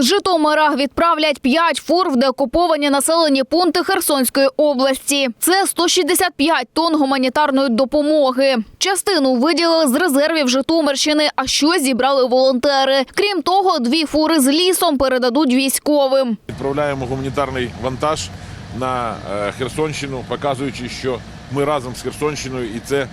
З Житомира відправлять 5 фур в деокуповані населені пункти Херсонської області. Це 165 тонн гуманітарної допомоги. Частину виділили з резервів Житомирщини, а щось зібрали волонтери. Крім того, дві фури з лісом передадуть військовим. Відправляємо гуманітарний вантаж на е, Херсонщину, показуючи, що ми разом з Херсонщиною, і це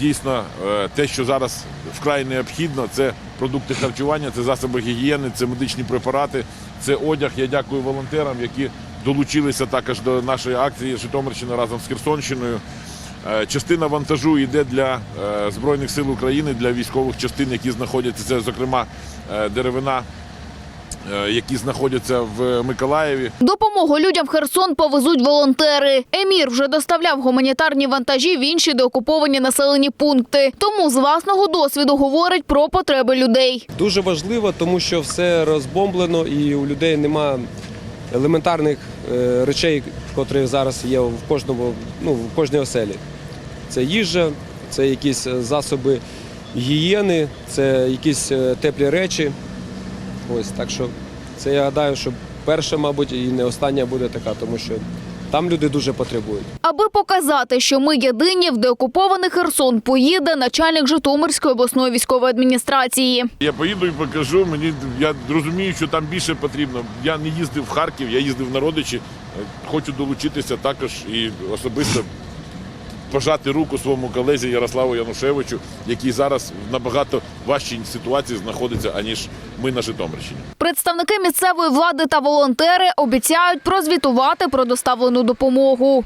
дійсно е, те, що зараз вкрай необхідно. Це продукти харчування, це засоби гігієни, це медичні препарати, це одяг. Я дякую волонтерам, які долучилися також до нашої акції Житомирщина разом з Херсонщиною. Е, Частина вантажу йде для е, Збройних сил України, для військових частин, які знаходяться. Це, зокрема, е, деревина, е, які знаходяться в Миколаєві. Допомогу людям в Херсон повезуть волонтери. Емір вже доставляв гуманітарні вантажі в інші деокуповані населені пункти. Тому з власного досвіду говорить про потреби людей. Дуже важливо, тому що все розбомблено і у людей нема елементарних е, речей, котрі зараз є в кожному, ну, в кожній оселі. Це їжа, це якісь е, засоби гігієни, це якісь е, теплі речі. Ось так що це я гадаю, що перша, мабуть, і не остання буде така, тому що там люди дуже потребують. Аби показати, що ми єдині, в деокупований Херсон поїде начальник Житомирської обласної військової адміністрації. Я поїду і покажу. Мені я розумію, що там більше потрібно. Я не їздив в Харків, я їздив на родичі. Е, Хочу долучитися також і особисто пожати руку своєму колезі Ярославу Янушевичу, який зараз в набагато важчій ситуації знаходиться, аніж ми на Житомирщині. Представники місцевої влади та волонтери обіцяють прозвітувати про доставлену допомогу.